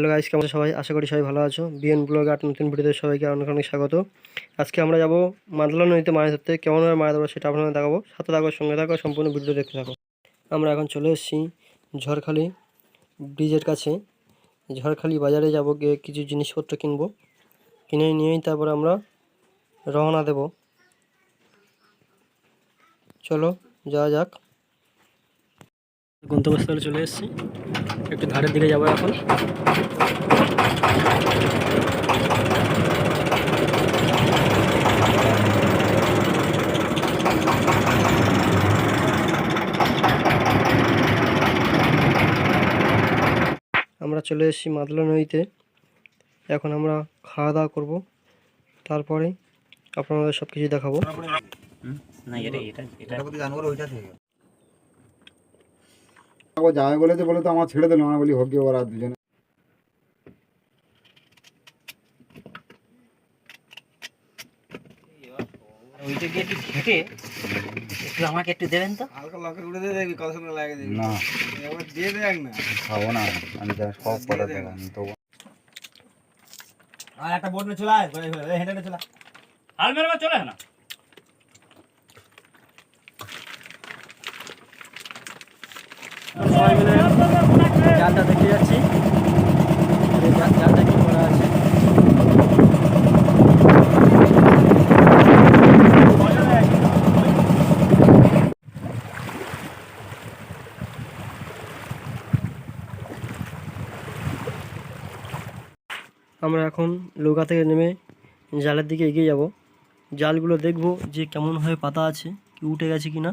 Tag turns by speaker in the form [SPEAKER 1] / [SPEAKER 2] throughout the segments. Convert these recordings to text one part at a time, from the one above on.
[SPEAKER 1] Hello guys, কেমন সবাই? আশা করি সবাই ভালো আছো। বিএন ব্লগ আট নতুন ভিডিওতে সবাইকে অনেক অনেক স্বাগত। আজকে আমরা যাব মাদলা নদীতে মাছ ধরতে। কেমনভাবে মাছ ধরবো সেটা আপনাদের দেখাবো। সাথে থাকো, সঙ্গে থাকো, সম্পূর্ণ ভিডিও দেখতে থাকো। আমরা এখন চলে এসেছি ঝড়খালি ব্রিজের কাছে। ঝড়খালি বাজারে যাব, গিয়ে কিছু জিনিসপত্র কিনবো। কিনে নিয়েই তারপর আমরা রওনা দেব। চলো, যাওয়া যাক। গন্তব্যস্থলে চলে এসেছি। একটু ধারের দিকে যাব এখন। আমরা চলে এসেছি মাদলা নদীতে। এখন আমরা খাওয়া দাওয়া করব। তারপরে আপনাদের সব কিছু দেখাবো
[SPEAKER 2] না এটা এটা এটা
[SPEAKER 3] ও যাবে বলেছে বলে তো আমার ছেড়ে দিল। না বলি হোক গিয়ে ওরা দুজনে
[SPEAKER 2] ওইটা দিয়ে একটু ঘেটে একটু আমাকে একটু দেবেন তো?
[SPEAKER 3] না। খাব না আমি যা সব কথা দেখ তো
[SPEAKER 4] আর একটা বোর্ড চলে আয় হেঁটে হেঁটে চলে আয়।
[SPEAKER 2] চলে না।
[SPEAKER 1] জালটা দেখে যাচ্ছি। জালটা কি করা আছে? আমরা এখন নৌকা থেকে নেমে জালের দিকে এগিয়ে যাব। জালগুলো দেখব যে কেমনভাবে পাতা আছে, কি উঠে গেছে কি না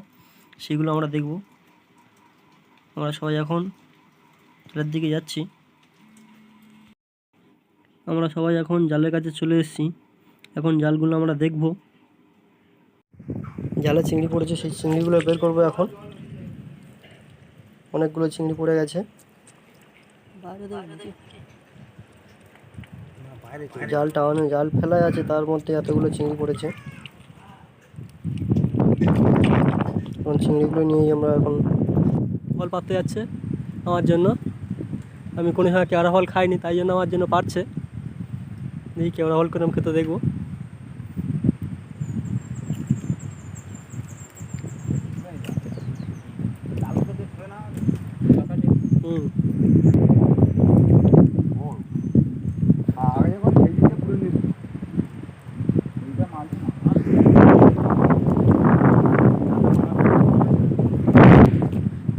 [SPEAKER 1] সেগুলো আমরা দেখব। আমরা সবাই এখন জালের দিকে যাচ্ছি। আমরা সবাই এখন জালের কাছে চলে এসেছি। এখন জালগুলো আমরা দেখব। জালে চিংড়ি পড়েছে, সেই চিংড়িগুলো বের করব এখন। অনেকগুলো চিংড়ি পড়ে গেছে। জাল টাওয়ানো জাল ফেলাই আছে, তার মধ্যে এতগুলো চিংড়ি পড়েছে। এখন চিংড়িগুলো নিয়েই আমরা এখন ফল পাততে যাচ্ছে আমার জন্য। আমি কোনো সময় কেওড়া ফল খাইনি, তাই জন্য আমার জন্য পারছে। দেখি কেওড়া ফল করে আমি খেতে দেখব।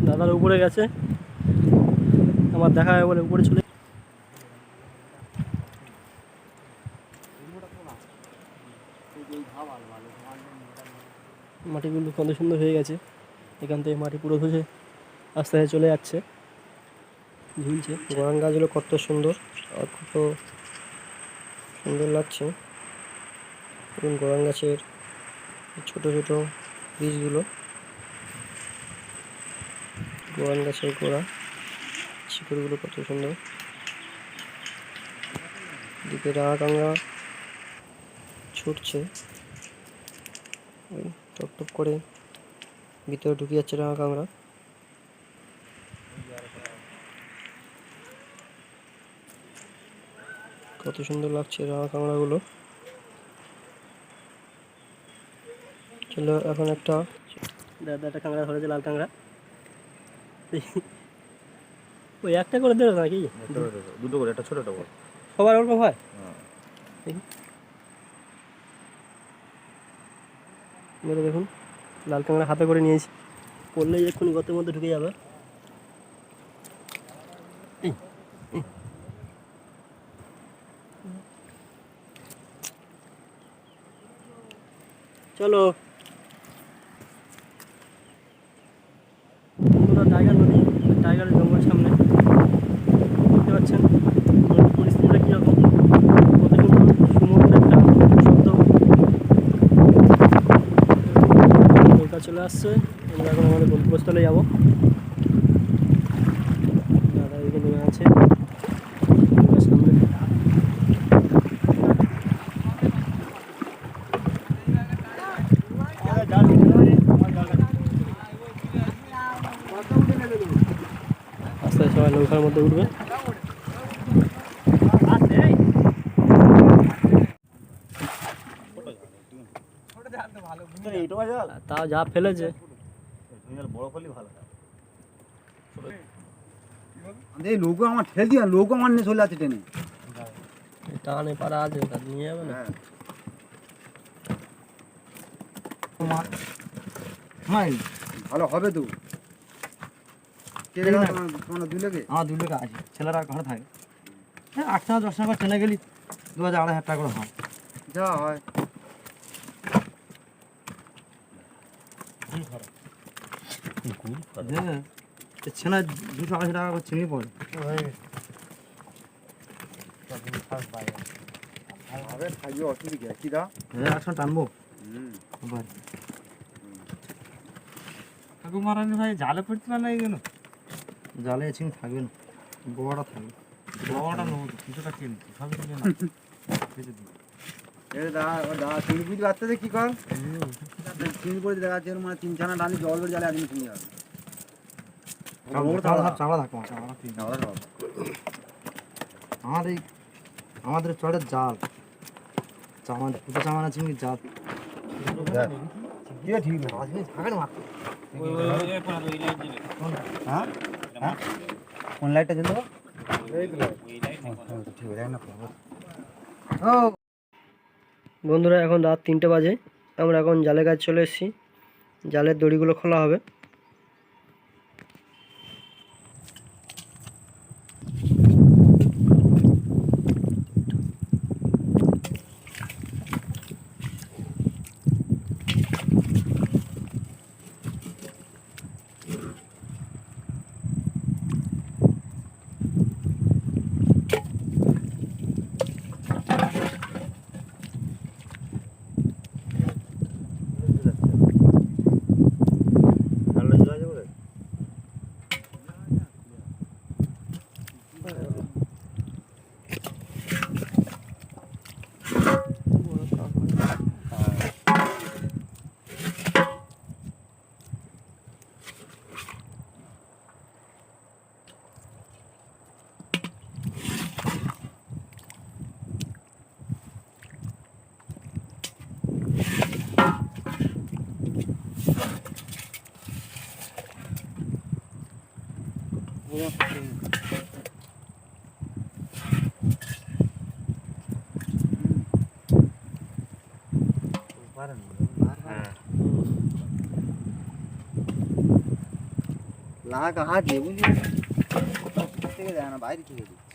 [SPEAKER 1] দাদার উপরে গেছে। আমার দেখা হয় বলে উপরে চলে মাটিগুলো কত সুন্দর হয়ে গেছে। এখান থেকে মাটি পুরো ধসে আস্তে আস্তে চলে যাচ্ছে। ঝুলছে। গরান গাছগুলো কত সুন্দর আর কত সুন্দর লাগছে। এবং গাছের ছোট ছোট বীজগুলো। গোয়ান গাছের গোড়া। শিকড়গুলো কত সুন্দর। দিকে রাঙা ছুটছে। টপ টপ করে ভিতরে ঢুকে যাচ্ছে রাঙা কাঁকড়া কত সুন্দর লাগছে রাঙা কাঁকড়াগুলো চলো এখন একটা দাদা, একটা কাঁকড়া ধরেছে, লাল কাঁকড়া। ওই একটা করে দেবে নাকি?
[SPEAKER 4] দুটো করে একটা ছোট একটা বড়
[SPEAKER 1] সবার অল্প হয়?
[SPEAKER 4] হ্যাঁ।
[SPEAKER 1] মেরে দেখুন লাল কাঁকড়া হাতে করে নিয়েছি। পড়লেই এক্ষুনি গতের মধ্যে ঢুকে যাবে। চলো। চলে আসছে। আমরা এখন আমাদের গন্তব্যস্থলে যাব। দাদা এদিকে আছে। আস্তে সবাই নৌকার মধ্যে উঠবে। তাও যা ফেলেছে।
[SPEAKER 4] হয়
[SPEAKER 3] লোক আমার ঠেল দিয়া লোক আমার নিয়ে চলে আছে ট্রেনে।
[SPEAKER 1] টানে পারা আছে তা নিয়ে যাবে না?
[SPEAKER 2] হ্যাঁ।
[SPEAKER 3] ভালো হবে তো। দুই লোকে?
[SPEAKER 2] আছে। ছেলেরা ঘরে থাকে। হ্যাঁ আট টাকা দশ টাকা ট্রেনে গেলি দু হাজার আড়াই হাজার টাকা করে হয়।
[SPEAKER 3] যা হয়।
[SPEAKER 2] হ্যাঁ ছেলে দুশো আড়াইশো টাকা করে চিনি পড়ে হ্যাঁ একশো টানবো মারানি ভাই জালে পড়তে পারলে কেন জালে থাকবে না বড়টা থাকবে বড়টা নেব কিছুটা চিনি সবই কিনে না
[SPEAKER 3] এ দা ও বুঝতে পারতেছে কি কর? চিনি পড়ে দেখা যাচ্ছে মানে তিন ছানা টানি জল করে চিনি যাবে।
[SPEAKER 2] তিন আমাদের এই আমাদের চড়ের জাল। চামান পুজো চামানা চিংড়ি জাল।
[SPEAKER 3] ঠিক না?
[SPEAKER 2] থাকেন মাত্র?
[SPEAKER 3] হ্যাঁ? হ্যাঁ? কোন লাইটটা জ্বলবো আছে না ও।
[SPEAKER 1] বন্ধুরা এখন রাত তিনটে বাজে। আমরা এখন জালের কাছে চলে এসেছি। জালের দড়িগুলো খোলা হবে
[SPEAKER 4] ঠান্ডা চলে আসে বলে
[SPEAKER 3] লাগা হাত দিয়ে বুঝলি? থেকে যায় না বাইরে থেকে দিচ্ছে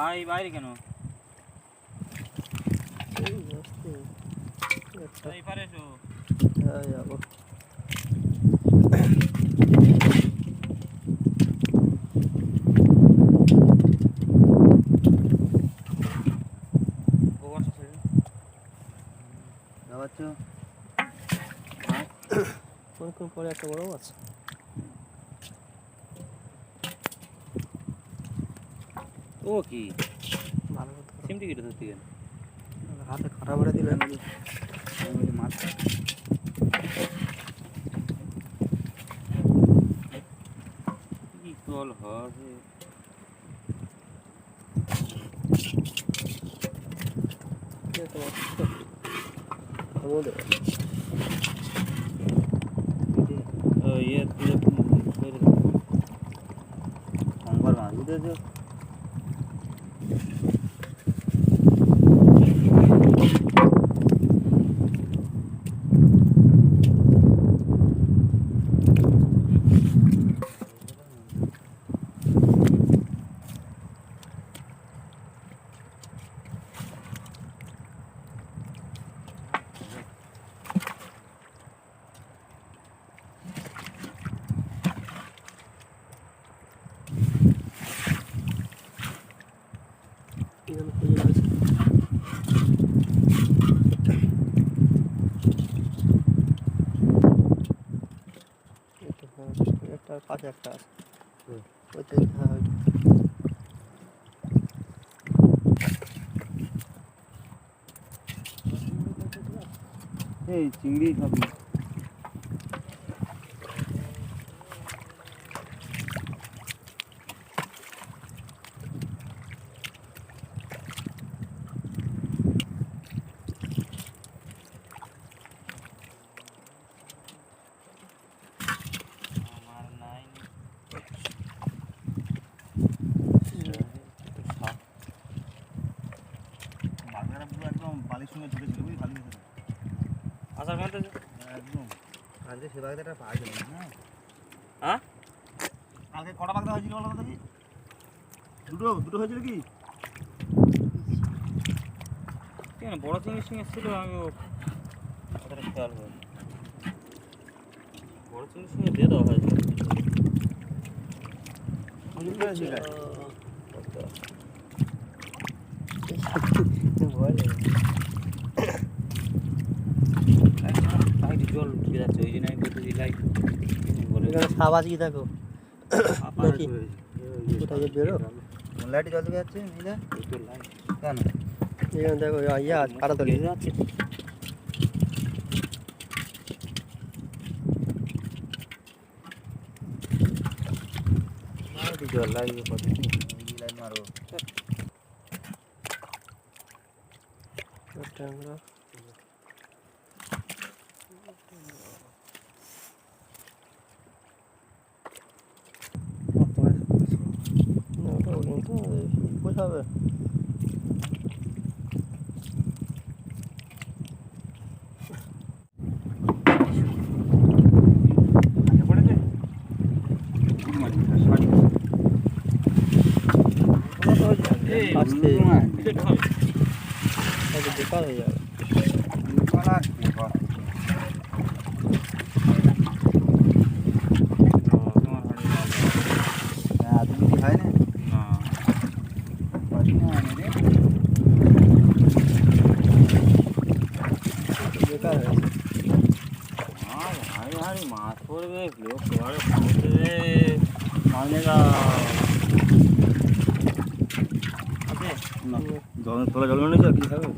[SPEAKER 2] তাই বাইরে কেন? এই পারে তো
[SPEAKER 1] হ্যাঁ যাব পরে একটা বড় মাছ
[SPEAKER 2] ও কি?
[SPEAKER 1] ভালো
[SPEAKER 2] সিমটি কেটে ধরতে গেল?
[SPEAKER 1] হাতে খাটা মেরে দিলে
[SPEAKER 3] মাছ
[SPEAKER 2] কি কল হবে? ইয়ে করে।
[SPEAKER 3] সোমবার Thank you.
[SPEAKER 4] তার পাশে একটা আছে
[SPEAKER 5] হুম।
[SPEAKER 4] ওইটা হ্যাঁ ওইটা।
[SPEAKER 5] এই চিংড়ি খাবি
[SPEAKER 2] আমার নাই
[SPEAKER 3] বাগদারা পুরো একদম বালির সঙ্গে ঢুকেছিল বুঝলি ভালো হয়েছে
[SPEAKER 2] আসার মধ্যে
[SPEAKER 3] একদম
[SPEAKER 5] আজকে সে বাগদাটা পাওয়া গেল না
[SPEAKER 2] হ্যাঁ।
[SPEAKER 3] কালকে কটা বাগদা হয়েছিল বলো দেখি? দুটো দুটো হয়েছিল কি?
[SPEAKER 2] কেন বড় চিংড়ির সঙ্গে ছিল? আমি কথাটা খেয়াল করি বড় চিংড়ির সঙ্গে দিয়ে দেওয়া হয়েছে।
[SPEAKER 4] ভয় লাগে।
[SPEAKER 2] লাইট জল উঠে যাচ্ছে ওই জন্য আমি বলতেছি লাইট বলে
[SPEAKER 4] এখানে সাপ আছে কি দেখো। নাকি কোথায় বেরো।
[SPEAKER 5] লাইটে জল যাচ্ছে কেন?
[SPEAKER 4] এখানে দেখো ইয়া পাড়া তলি।
[SPEAKER 2] জল লাগবে কত
[SPEAKER 4] ট্যাংরা tabii. થાય ને
[SPEAKER 2] মাছ পড়বে লোক ঘরে মানেগা আছে
[SPEAKER 3] জল তোলা জল মেরেছে আর কি খাবে?